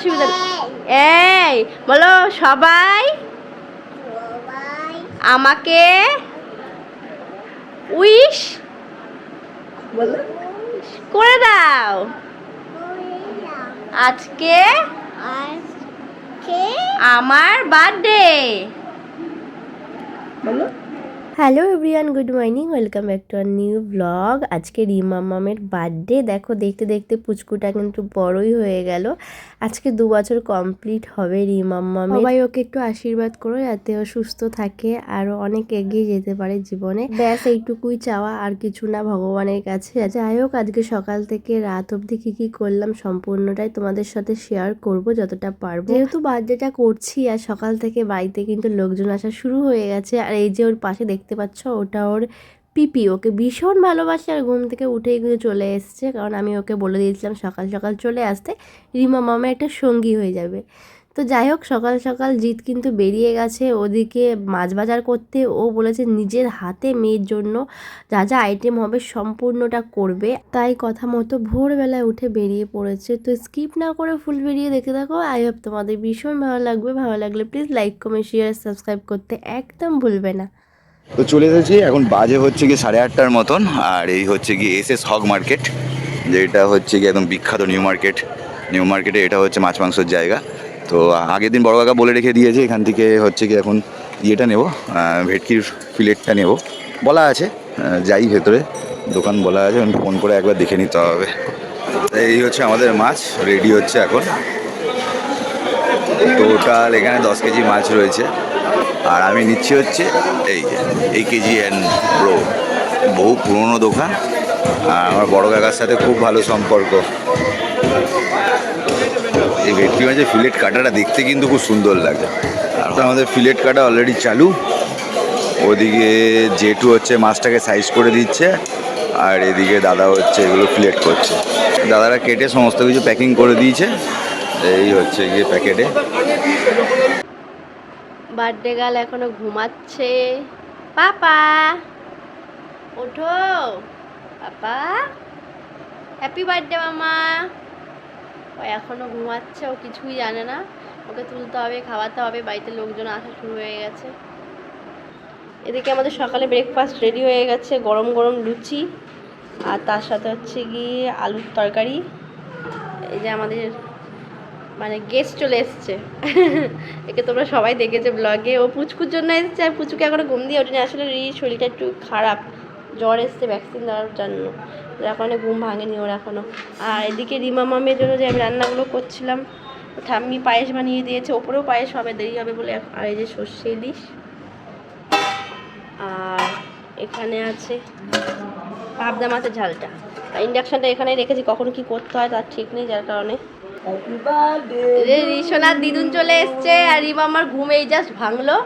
অসুবিধা এই বলো সবাই আমাকে উইশ করে দাও। আজকে আমার birthday. Hello everyone good morning welcome back to our new vlog. আজকে রিমা মামের বার্থডে। দেখো দেখতে দেখতে পুচকুটা কিন্তু বড়ই হয়ে গেল। আজকে দু বছর কমপ্লিট হবে রিমা মামের। সবাই ওকে একটু আশীর্বাদ করো যাতে ও সুস্থ থাকে আরও অনেক এগিয়ে যেতে পারে জীবনে। ব্যাস, এইটুকুই চাওয়া, আর কিছু না ভগবানের কাছে। যাই হোক, আজকে সকাল থেকে রাত অবধি কী কী করলাম সম্পূর্ণটাই তোমাদের সাথে শেয়ার করব যতটা পারব। যেহেতু বার্থডেটা করছি, আর সকাল থেকে বাড়িতে কিন্তু লোকজন আসা শুরু হয়ে গেছে, আর এই যে ওর পাশে দেখতে পাচ্ছ, ওটা ওর পিপি, ওকে ভীষণ ভালোবাসে আর ঘুম থেকে উঠেই চলে এসছে। কারণ আমি ওকে বলে দিয়েছিলাম, সকাল সকাল চলে আসতে রিমা মামা একটা সঙ্গী হয়ে যাবে। তো যাই হোক, সকাল সকাল জিৎ কিন্তু বেরিয়ে গেছে ওদিকে মাছ বাজার করতে। ও বলেছে, নিজের হাতে মেয়ের জন্য যা যা আইটেম হবে সম্পূর্ণটা করবে। তাই কথা মতো ভোরবেলায় উঠে বেরিয়ে পড়েছে। তো স্কিপ না করে ফুল বেরিয়ে দেখে দেখো আই হোপ তোমাদের ভীষণ ভালো লাগবে। ভালো লাগলে please like comment share subscribe করতে একদম ভুলবে না। তো চলে এসেছি, এখন বাজে হচ্ছে কি সাড়ে আটটার মতন, আর এই হচ্ছে কি এস এস হগ মার্কেট, যেটা হচ্ছে কি একদম বিখ্যাত নিউ মার্কেট। নিউ মার্কেটে এটা হচ্ছে মাছ মাংসের জায়গা। তো আগের দিন বড় কাকা বলে রেখে দিয়েছে, এখান থেকে হচ্ছে কি এখন ইয়েটা নেব ভেটকির ফিলেটটা নেব। বলা আছে যাই ভেতরে, দোকান বলা আছে এখন ফোন করে একবার দেখে নিতে হবে। এই হচ্ছে আমাদের মাছ রেডি হচ্ছে এখন। টোটাল এখানে দশ কেজি মাছ রয়েছে। আর আমি নিচ্ছি হচ্ছে এই এই কেজি অ্যান্ড ব্রো বহু পুরনো দোকান। আর আমার বড় কাকার সাথে খুব ভালো সম্পর্ক। এই ভেটকি মাছের ফিলেট কাটাটা দেখতে কিন্তু খুব সুন্দর লাগে। আর আমাদের ফিলেট কাটা অলরেডি চালু। ওদিকে জেটু হচ্ছে মাছটাকে সাইজ করে দিচ্ছে, আর এদিকে দাদা হচ্ছে এগুলো ফিলেট করছে। দাদারা কেটে সমস্ত কিছু প্যাকিং করে দিয়েছে। এই হচ্ছে গিয়ে প্যাকেটে বার্থডে গাল এখনও ঘুমাচ্ছে। পাপা, ওঠো। পাপা হ্যাপি বার্থডে মামা। ও এখনও ঘুমাচ্ছে, ও কিছুই জানে না। ওকে তুলতে হবে, খাওয়াতে হবে, বাড়িতে লোকজন আসা শুরু হয়ে গেছে। এদিকে আমাদের সকালে ব্রেকফাস্ট রেডি হয়ে গেছে, গরম গরম লুচি। আর তার সাথে হচ্ছে গিয়ে আলুর তরকারি। এই যে আমাদের মানে গেস্ট চলে এসছে। একে তোমরা সবাই দেখেছ ব্লগে ও পুচকুর জন্য এসছে আর পুচুকে এখনও ঘুম দিয়ে ওঠেনি। আসলে রি শরীরটা একটু খারাপ। জ্বর এসছে ভ্যাকসিন দেওয়ার জন্য। কারণে ঘুম ভাঙেনি ওর এখনও আর এদিকে রিমা মামের জন্য যে আমি রান্নাগুলো করছিলাম, ঠাম্মি পায়েস বানিয়ে দিয়েছে। ওপরেও পায়েস হবে, দেরি হবে বলে আর এই যে সর্ষে ইলিশ। আর এখানে আছে পাবদা মাছের ঝালটা। ইন্ডাকশানটা এখানে রেখেছি, কখন কি করতে হয় তার ঠিক নেই যার কারণে। রে দিদুন চলে এসছে আর রিমা আমার ঘুম এই জাস্ট ভাঙলো।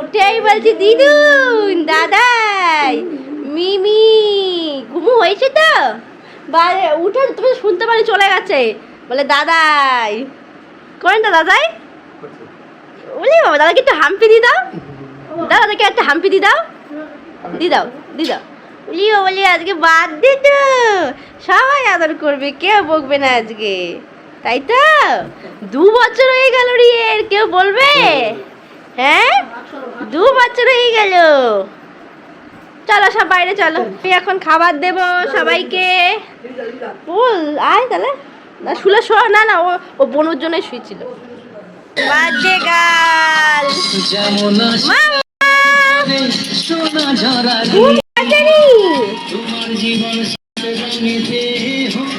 উঠেই বলছি দিদুন দাদাই মিমি ঘুমু হয়েছে তো? বাইরে উঠে তুমি শুনতে পারি চলে গেছে। বলে দাদাই। করেন তো দাদাই। বলি বাবা দাদাকে একটু হাম্পি দি দাও। দাদাকে একটা হাম্পি দি দাও। দি দাও দি দাও। বলি বলি আজকে বাদ দে তো। সবাই আদর করবে কেউ বকবে না আজকে। তাই তো? দু বছর হয়ে গেল রিয়ের কেউ বলবে? হ্যাঁ? দু বছর হয়ে গেল। চলো সব বাইরে চলো। আমি এখন খাবার দেব সবাইকে। বল আয় তাহলে। না শুলে শো না না ও ও বনুর জন্যই শুয়েছিল। বাজে গাল।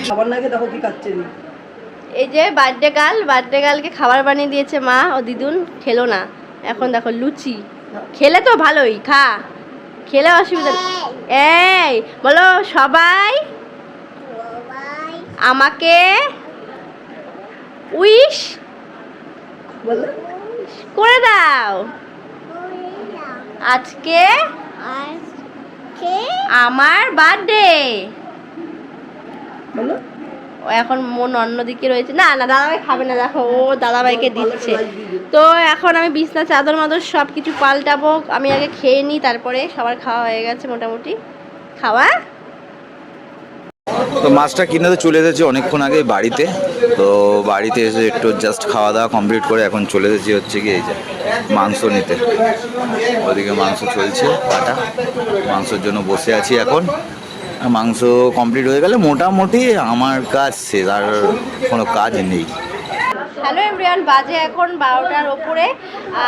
খাবার না দেখো কি খাচ্ছে। নি। এই যে বার্থডে গার্ল বার্থডে গার্লকে খাবার বানিয়ে দিয়েছে মা ও দিদুন খেলো না। এখন দেখো লুচি। খেলে তো ভালোই খা। খেলে অসুবিধা নেই। এই বলো সবাই। আমাকে উইশ করে দাও। আজকে আমার বার্থডে। বলো। এখন মন অন্যদিকে রয়েছে। না না, দাদাভাই খাবে না, দেখো, ও দাদাভাইকে দিচ্ছে। তো এখন আমি বিছনা, চাদর, মাদর সব কিছু পাল্টাবো। আমি আগে খেয়ে নিই, তারপরে সবার খাওয়া হয়ে গেছে মোটামুটি। খাওয়া? তো মাছটা কিনে তো চলে এসেছি অনেকক্ষণ আগে বাড়িতে। তো বাড়িতে এসে একটু জাস্ট খাওয়া দাওয়া কমপ্লিট করে এখন চলে এসেছি হচ্ছে কি এই যে মাংস নিতে। ওদিকে মাংস চলছে কাটা মাংসের জন্য বসে আছি এখন। মাংস কমপ্লিট হয়ে গেলে মোটামুটি আমার কাজ শেষ আর কোনো কাজ নেই। হ্যালো এভরিওয়ান, বাজে এখন বারোটার ওপরে।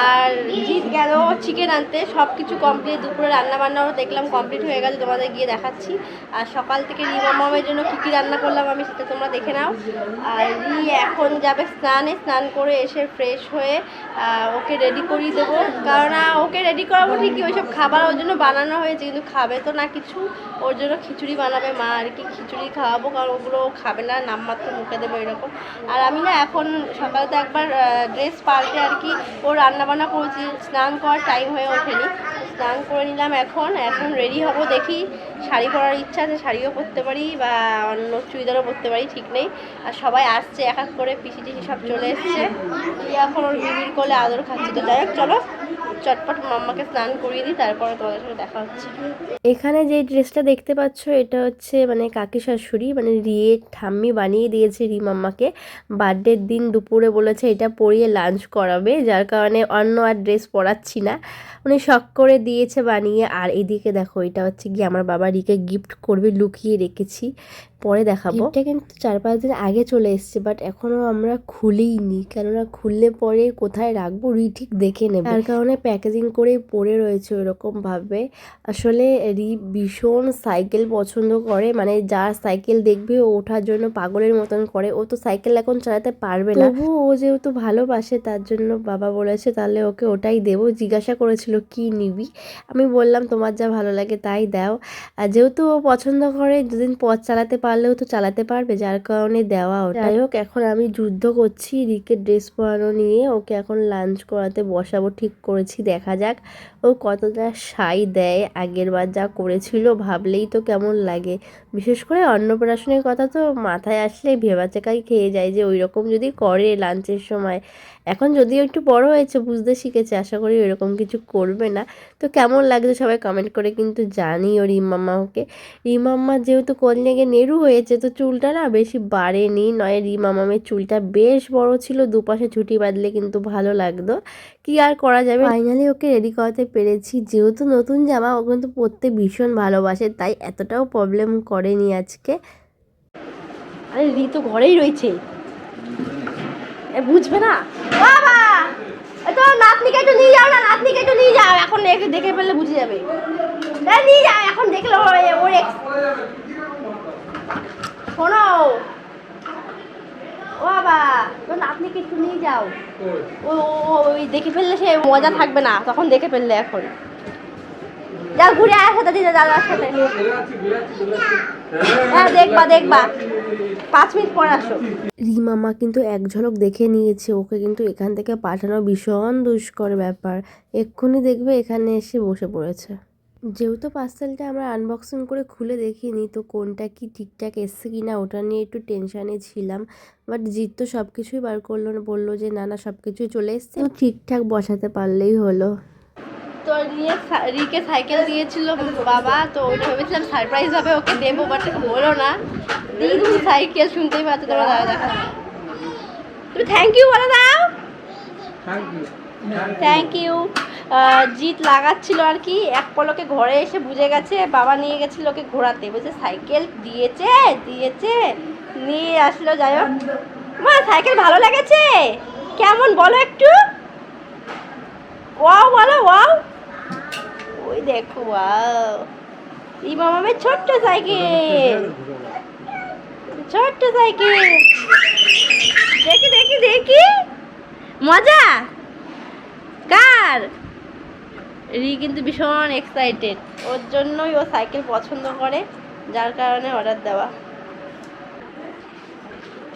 আর জিৎ গেল চিকেন আনতে সব কিছু কমপ্লিট দুপুরে রান্না বান্নাও দেখলাম কমপ্লিট হয়ে গেছে, তোমাদের গিয়ে দেখাচ্ছি। আর সকাল থেকে রিমা মামের জন্য কী কী রান্না করলাম আমি সেটা তোমরা দেখে নাও। আর রি এখন যাবে স্নানে, স্নান করে এসে ফ্রেশ হয়ে ওকে রেডি করিয়ে দেবো। কারণ ওকে রেডি করাবো ঠিকই, ওইসব খাবার ওর জন্য বানানো হয়েছে, কিন্তু খাবে তো না কিছু। ওর জন্য খিচুড়ি বানাবে মা, আর কি খিচুড়ি খাওয়াবো, কারণ ওগুলো খাবে না, নামমাত্র মুখে দেবো এরকম আর আমি না এখন সকালে তো একবার ড্রেস পাল্টে আর কি ও রান্না বান্না করেছি। স্নান করার টাইম হয়ে ওঠেনি। স্নান করে নিলাম এখন। এখন রেডি হব দেখি। শাড়ি পরার ইচ্ছা আছে, শাড়িও পরতে পারি বা অন্য চুড়িদারও পরতে পারি, ঠিক নেই। আর সবাই আসছে, এক এক করে পিসি টিসি সব চলে এসছে। এখন ওর বিবির কোলে আদর খাচ্ছে। তো যাই হোক, চলো। চটপট মাম্মাকে স্নান করিয়ে দিই, তারপরে তোমাদের সাথে দেখা হচ্ছে। এখানে যে ড্রেসটা দেখতে পাচ্ছ, এটা হচ্ছে মানে কাকি শাশুড়ি মানে রিয়ে ঠাম্মি বানিয়ে দিয়েছে রি মাম্মাকে। বার্থডের দিন দুপুরে বলেছে এটা পরিয়ে লাঞ্চ করাবে, যার কারণে অন্য আর ড্রেস পরাচ্ছি না। উনি শখ করে দিয়েছে বানিয়ে, আর এদিকে দেখো, এটা হচ্ছে কি আমার বাবা রিকে গিফট করবে, লুকিয়ে রেখেছি। পরে দেখাবো। এটা কিন্তু চার পাঁচ দিন আগে চলে এসেছে বাট এখনও আমরা খুলিনি। কেননা খুললে পরে কোথায় রাখব রি ঠিক দেখে নেবে। তার কারণে প্যাকেজিং করেই পড়ে রয়েছে ওইরকম ভাবে। আসলে রি ভীষণ সাইকেল পছন্দ করে মানে যার সাইকেল দেখবে ও ওঠার জন্য পাগলের মতন করে। ও তো সাইকেল এখন চালাতে পারবে না। তবু ও যেহেতু ভালোবাসে তার জন্য বাবা বলেছে তাহলে ওকে ওটাই দেবো। জিজ্ঞাসা করেছিল কি নিবি? আমি বললাম তোমার যা ভালো লাগে তাই দাও। আর যেহেতু ও পছন্দ করে দুদিন পথ চালাতে পারলেও তো চালাতে পারবে, যার কারণে দেওয়া যাই হোক, এখন আমি যুদ্ধ করছি রিকে ড্রেস পরানো নিয়ে। ওকে এখন লাঞ্চ করাতে বসাবো, ঠিক করেছি, দেখা যাক। ও কতটা সাই দেয়, আগের বার যা করেছিল, ভাবলেই তো কেমন লাগে। বিশেষ করে অন্নপ্রাশনের কথা তো মাথায় আসলে ভেবাচেকাই খেয়ে যায় যে ওই রকম যদি করে লাঞ্চের সময়। এখন যদিও একটু বড় হয়েছে, বুঝতে শিখেছে, আশা করি ওইরকম কিছু করবে না। তো কেমন লাগছে সবাই কমেন্ট করে কিন্তু জানি ওর ইমাম্মা ওকে। রিমাম্মা যেহেতু কন্যাকে নেরু হয়েছে তো চুলটা না বেশি বাড়েনি। নয় রিমামামের চুলটা বেশ বড় ছিল দুপাশে ছুটি বাঁধলে কিন্তু ভালো লাগতো। কি আর করা যাবে? ফাইনালি ওকে রেডি করাতে পেরেছি। যেহেতু নতুন জামা ও কিন্তু পরতে ভীষণ ভালোবাসে তাই এতটাও প্রবলেম করেনি আজকে। আরে রি তো ঘরেই রয়েছে। বুঝবে না? বাবা! তো নাতনিকে একটু নিয়ে যাও না নাতনিকে একটু নিয়ে যাও। এখন দেখে ফেললে বুঝে যাবে। নিয়ে যাও এখন দেখলে ওর শোনো। ও বাবা নাতনিকে একটু নিয়ে যাও। ও ও- ও- ওই দেখে ফেললে সে মজা থাকবে না তখন দেখে ফেললে এখন। যা ঘুরে আয় সাথে দিদা দাদার সাথে। হ্যাঁ দেখবা দেখবা। পাঁচ মিনিট পর আসো। রিমামা কিন্তু এক ঝলক দেখে নিয়েছে ওকে কিন্তু এখান থেকে পাঠানো ভীষণ দুষ্কর ব্যাপার। এক্ষুনি দেখবে এখানে এসে বসে পড়েছে। যেহেতু পার্সেলটা আমরা আনবক্সিং করে খুলে দেখিনি তো কোনটা কি ঠিকঠাক এসছে কি না ওটা নিয়ে একটু টেনশানে ছিলাম। বাট জিৎ তো সব কিছুই বার করল না বলল যে না না সব কিছুই চলে এসছে। তো ঠিকঠাক বসাতে পারলেই হলো। তো রিয়ে রিকে সাইকেল দিয়েছিল বাবা তো ওটা ভেবেছিলাম সারপ্রাইজ হবে ওকে দেবো বাট বলো না। তুমি সাইকেল শুনতেই পাচ্ছ তোমরা দাদা দেখা তুমি থ্যাংক ইউ বলে দাও। থ্যাংক ইউ জিত লাগাচ্ছিল আর কি, এক পলকে ঘরে এসে বুঝে গেছে, বাবা নিয়ে গেছিল ওকে ঘোরাতে। বলছে, সাইকেল দিয়েছে দিয়েছে, নিয়ে আসলো, যাই হোক। মা, সাইকেল ভালো লেগেছে? কেমন, বলো একটু। ওয়াও, বলো, ওয়াও। ওই দেখো, ওয়াও। ইমামের ছোট্ট সাইকেল। ছোট্ট সাইকেল। দেখি দেখি দেখি। মজা? কার? রি কিন্তু ভীষণ এক্সাইটেড ওর জন্যই ও সাইকেল পছন্দ করে, যার কারণে অর্ডার দেওয়া।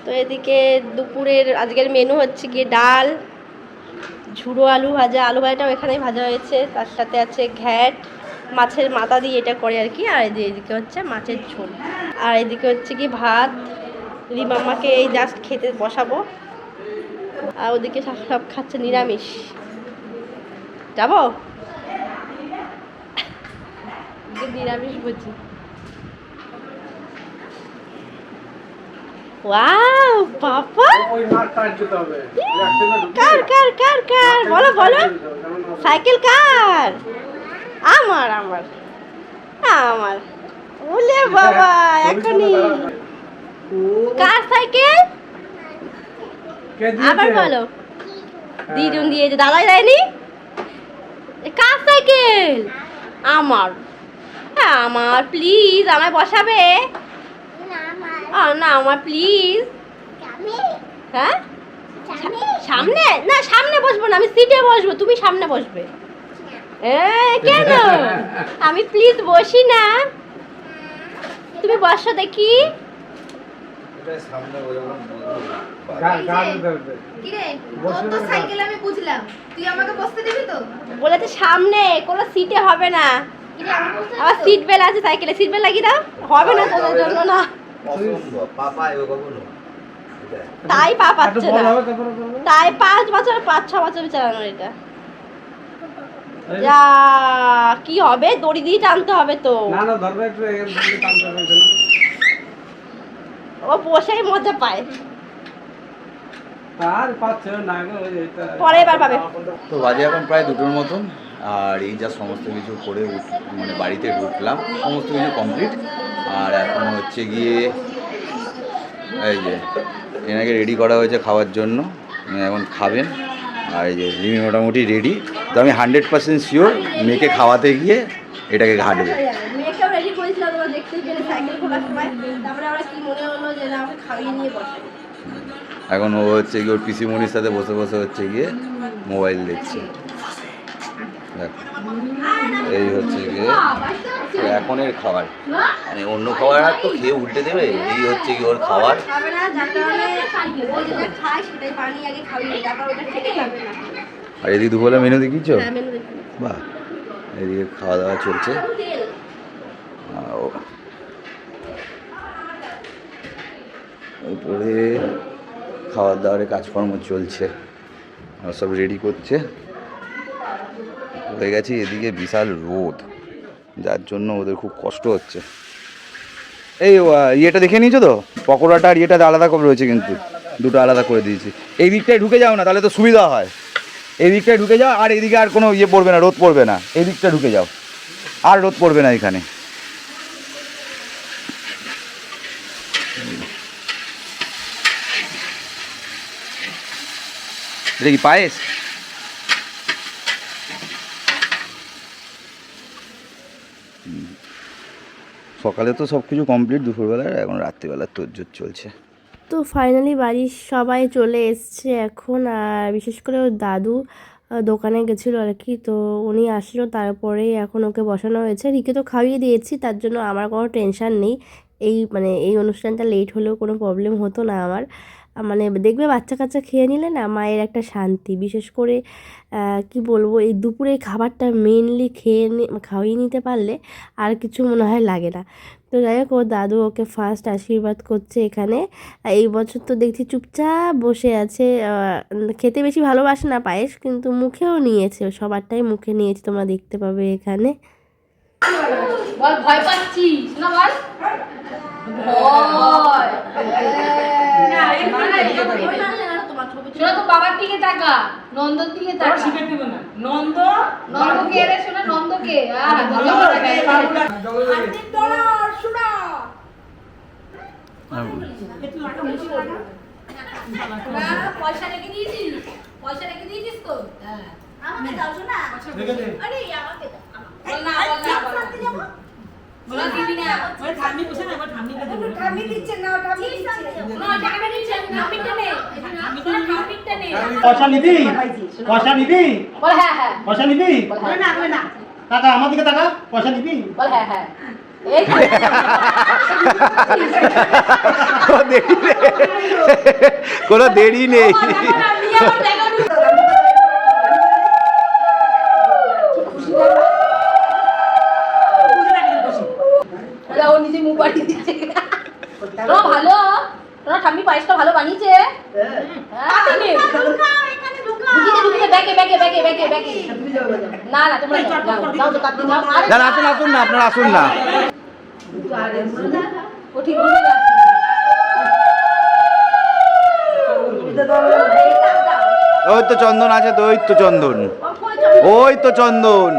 তো এদিকে দুপুরের আজকের মেনু হচ্ছে গিয়ে ডাল, ঝুড়ো আলু ভাজা। আলু ভাজাটাও এখানেই ভাজা হয়েছে। তার সাথে আছে ঘ্যাট, মাছের মাথা দিয়ে এটা করে আর কি। আর এদি- এদিকে হচ্ছে মাছের ঝোল। আর এদিকে হচ্ছে কি ভাত। রিমাম্মাকে এই জাস্ট খেতে বসাবো। আর ওদিকে সব খাচ্ছে নিরামিষ। যাব? নিরামিষ বুঝি। ওয়াও বাবা! ওই মাঠ কাট যেতে হবে? কার কার কার কার? বলো বলো। সাইকেল কার? আমার আমার। আমার। ওলে বাবা এখনই। কার সাইকেল? আবার? বলো। দিদুন দিয়েছে। দাদাই দেয়নি? সাইকেল। আমার। হ্যাঁ, আমার প্লিজ আমায় বসাবে? না আমার। প্লিজ হ্যাঁ? সামনে? না সামনে বসবো না আমি সিটে বসবো তুমি সামনে বসবে। এ, কেন? আমি প্লিজ বসি না। তুমি বসো দেখি। গা- বলেছে সামনে কোনো সিটে হবে না। আবার সিট বেল্ট আছে সাইকেলে সিট বেল্ট লাগিয়ে দাও। হবে না তোদের জন্য না। তাই পা পাচ্ছে না। তাই পাঁচ বছর পাঁচ ছ বছর চালানো এটা। যা কি হবে? দড়ি দিয়ে টানতে হবে তো। না না ধরবে একটু টানতে হবে ও বসেই মজা পায় আর পাচ্ছে না গো ওই এটা পরে এবার পাবে। তো বাজে এখন প্রায় দুটোর মতন আর এই যা সমস্ত কিছু করে মানে বাড়িতে ঢুকলাম সমস্ত কিছু কমপ্লিট আর এখন হচ্ছে গিয়ে এই যে এনাকে রেডি করা হয়েছে খাওয়ার জন্য এখন খাবেন। আর এই যে রিমি মোটামুটি রেডি তো আমি হান্ড্রেড পার্সেন্ট শিওর মেয়েকে খাওয়াতে গিয়ে এটাকে ঘাটবে। দেখতে সাইকেল খোলার সময়। তারপরে আমরা কি মনে হলো যে না আমাকে খাইয়ে নিয়ে বসে। এখন ও হচ্ছে গিয়ে ওর পিসিমণির সাথে বসে বসে হচ্ছে গিয়ে মোবাইল দেখছে। দেখো এই হচ্ছে গিয়ে এখনের খাবার। মানে অন্য খাবার আর তো খেয়ে উল্টে দেবে এই হচ্ছে কি ওর খাবার। তারপর আর এদিকে দুপুরে মেনু দেখিয়েছো? হ্যাঁ মেনু বাহ এদিকে খাওয়া দাওয়া চলছে। আর খাওয়ার দাওয়ারের কাজকর্ম চলছে। সব রেডি করছে। হয়ে গেছে এদিকে বিশাল রোদ। যার জন্য ওদের খুব কষ্ট হচ্ছে। এই ইয়েটা দেখে নিয়েছো তো? পকোড়াটা আর ইয়েটা আলাদা করে রয়েছে কিন্তু। দুটো আলাদা করে দিয়েছি। এই দিকটায় ঢুকে যাও না, তাহলে তো সুবিধা হয়। এই দিকটায় ঢুকে যাও, আর এদিকে আর কোনো ইয়ে পড়বে না, রোদ পড়বে না। এই দিকটা ঢুকে যাও। আর রোদ পড়বে না এখানে। এটা কি পায়েস? সকালে তো সব কিছু কমপ্লিট দুপুরবেলায় এখন রাত্রিবেলার তোরজোর চলছে। তো ফাইনালি বাড়ির সবাই চলে এসছে এখন, আর বিশেষ করে ওর দাদু দোকানে গেছিল আর কি, তো উনি আসলো, তারপরে এখন ওকে বসানো হয়েছে। রিকে তো খাইয়ে দিয়েছি, তার জন্য আমার কোনো টেনশন নেই। এই মানে এই অনুষ্ঠানটা লেট হলেও কোনো প্রবলেম হতো না আমার। মানে দেখবে বাচ্চা কাচ্চা খেয়ে নিলে না মায়ের একটা শান্তি। বিশেষ করে কি বলব, এই দুপুরে খাবারটা মেনলি খেয়ে খাইয়ে নিতে পারলে আর কিছু মনে হয় লাগে না। তো যাই হোক, ওর দাদু ওকে ফার্স্ট আশীর্বাদ করছে এখানে। এই বছর তো দেখছি চুপচাপ বসে আছে। খেতে বেশি ভালোবাসে না পায়েস, কিন্তু মুখেও নিয়েছে। সবারটাই মুখে নিয়েছে, তোমরা দেখতে পাবে এখানে। বল ভয় পাচ্ছিস? না বল। ভয়। শোনো তো বাবার দিকে তাকা। নন্দর দিকে তাকা। নন্দ নন্দকে রে শোনা নন্দকে। আহ পয়সা রেখে দিয়েছিস। পয়সা রেখে দিয়েছিস তো? আমাকে দাও শোনা। আরে আমাকে দাও। বল না। বল না বল না বল দিবি না ঠাম্মি দিচ্ছে না ঠাম্মি দিচ্ছে না টাকাটা দিচ্ছে ঠাম্মিটা নে ঠাম্মিটা নে পয়সা নিবি? পয়সা নিবি? বল হ্যাঁ হ্যাঁ। পয়সা নিবি? টাকা আমার দিকে টাকা। পয়সা নিবি? বল হ্যাঁ হ্যাঁ। কোনো দেরি নেই। আসুন আসুন না আপনারা আসুন না ওই তো চন্দন আছে তো ওই তো চন্দন। ওই তো চন্দন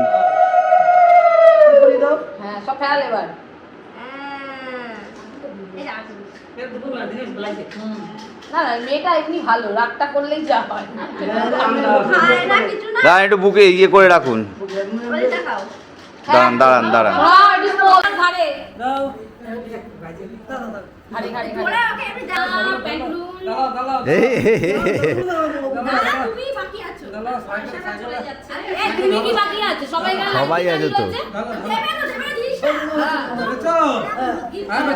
এবার। না না মেয়েটা এমনি ভালো রাগটা করলেই যা হয়। দাঁড়ান একটু বুকে ইয়ে করে রাখুন। দাঁড়ান দাঁড়ান দাঁড়ান। হ্যাঁ, গেল? সবাই আছে তো। জিনিসটা?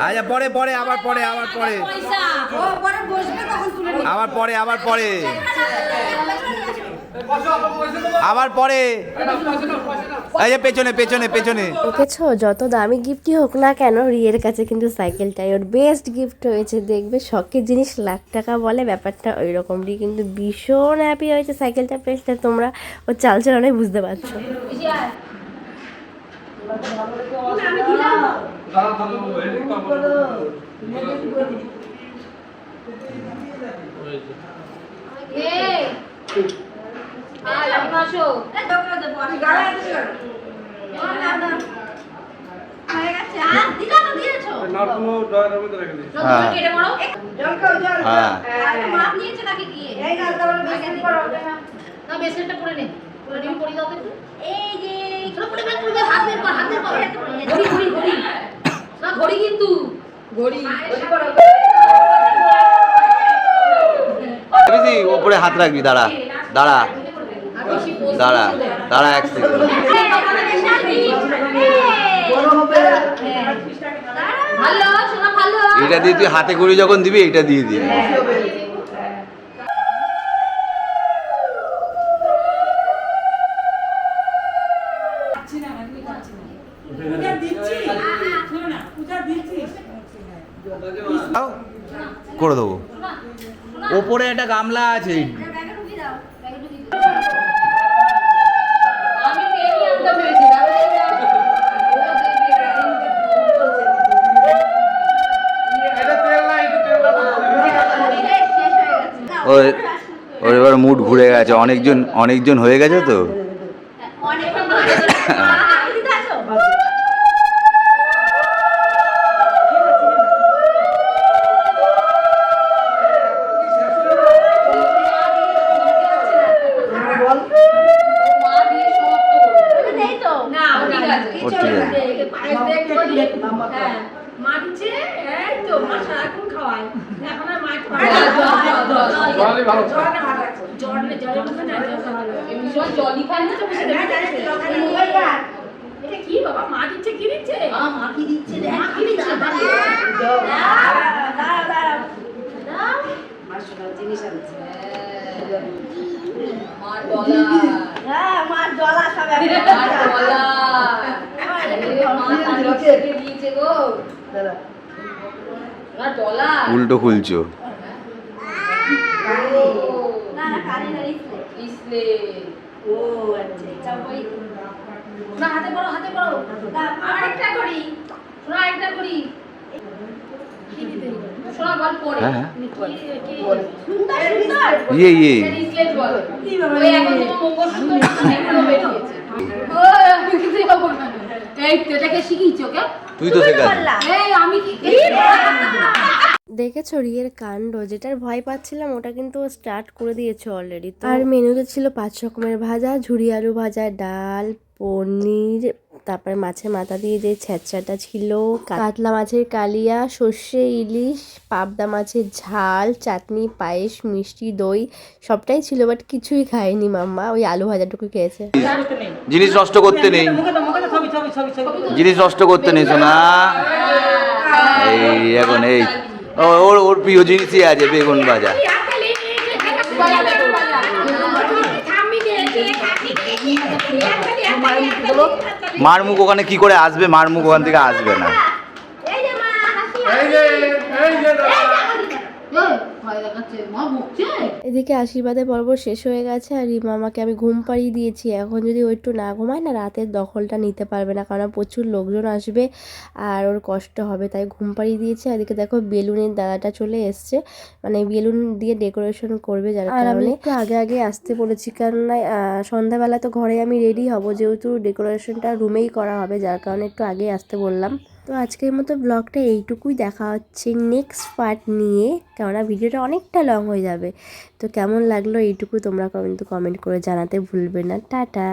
আচ্ছা পরে পরে আবার পরে আবার পরে। আবার পরে আবার পরে। আবার পরে। এই যে পেছনে পেছনে পেছনে। দেখেছ? যত দামি গিফটই হোক না কেন রিয়ের কাছে কিন্তু সাইকেলটাই ওর বেস্ট গিফট হয়েছে। দেখবে শখের জিনিস লাখ টাকা বলে ব্যাপারটা ওই রকম রি কিন্তু ভীষণ হ্যাপি হয়েছে সাইকেলটা পেয়েছে তোমরা ওর চাল চালনায় বুঝতে পারছ। হ্যাঁ। হ্যাঁ বেসনটা পরে নে। পরে নিবি, দাও একটু। চলো, পরে বের, পরে বের, হাত বের কর, হাত বের কর। ঘড়ি, ঘড়ি, ঘড়ি। না, ঘড়ি কিন্তু। বেশি ওপরে হাত রাখবি দাঁড়া। দাঁড়া। দাঁড়া। দাঁড়া এক সেকেন্ড ভালো এটা দিয়ে তুই হাতে করে যখন দিবি এটা দিয়ে দিবি করে দেবো। ওপরে একটা গামলা আছে। ওর এবার মুড ঘুরে গেছে। অনেকজন অনেকজন হয়ে গেছে তো? হ্যাঁ। মা দিচ্ছে, এই তো, মা সারাক্ষণ খাওয়ায়। এখন আর মা একটু ভালো জল, জল, জল, জল। জলই ভালো জল নে, জলের মধ্যে না, জল না। জল জলই খায় না তো বেশি এটা কি বাবা মা দিচ্ছে কি দিচ্ছে মা কি দিচ্ছে মা কি দিচ্ছে দাও। দাও। মার মা তার থেকে দিয়েছে গো না ডলার উল্টো খুলছো। হাতে হাতে আরেকটা করি। আরেকটা করি। ইয়ে ইয়ে। এখন তোমার বেরিয়েছে। না এই তো শিখিয়েছো কে তুই তো শেখাচ্ছিস এই আমি কি দেখেছ রিয়ের কাণ্ড? যেটার ভয় পাচ্ছিলাম ওটা কিন্তু স্টার্ট করে দিয়েছে অলরেডি আর মেনুতে ছিল পাঁচ রকমের ভাজা ঝুরি আলু ভাজা ডাল পনির, তারপরে মাছের মাথা দিয়ে যে ছ্যাঁচড়াটা ছিল কাতলা মাছের কালিয়া, সর্ষে, ইলিশ, পাবদা মাছের ঝাল, চাটনি, পায়েস, মিষ্টি, দই, সবটাই ছিল বাট কিছুই খায়নি মাম্মা, ওই আলু ভাজাটুকু খেয়েছে। জিনিস নষ্ট করতে নেই। জিনিস নষ্ট করতে নেই, সোনা। এই, এখন এই। ওর ওর প্রিয় জিনিসই আছে, বেগুন ভাজা। মার মুখ ওখানে কি করে আসবে? মার মুখ ওখান থেকে আসবে না এই যে এই যে দাদা ভয় দেখাচ্ছে মা বকছে এদিকে আশীর্বাদের পর্ব শেষ হয়ে গেছে আর রিমা আমাকে আমি ঘুম পাড়িয়ে দিয়েছি। এখন যদি ও একটু না ঘুমায় না রাতের দখলটা নিতে পারবে না। কারণ প্রচুর লোকজন আসবে আর ওর কষ্ট হবে তাই ঘুম পাড়িয়ে দিয়েছে। আর এদিকে দেখো বেলুনের দাদাটা চলে এসছে। মানে বেলুন দিয়ে ডেকোরেশন করবে যার একটু আগে আগে আসতে বলেছি আহ, সন্ধ্যাবেলা তো ঘরে আমি রেডি হব যেহেতু ডেকোরেশনটা রুমেই করা হবে যার কারণে একটু আগেই আসতে বললাম। তো আজকের মতো ব্লগটা এইটুকুই। দেখা হচ্ছে নেক্সট পার্ট নিয়ে। কেননা ভিডিওটা অনেকটা লং হয়ে যাবে। তো কেমন লাগল এইটুকু তোমরা কিন্তু কমেন্ট করে জানাতে ভুলবে না। টাটা!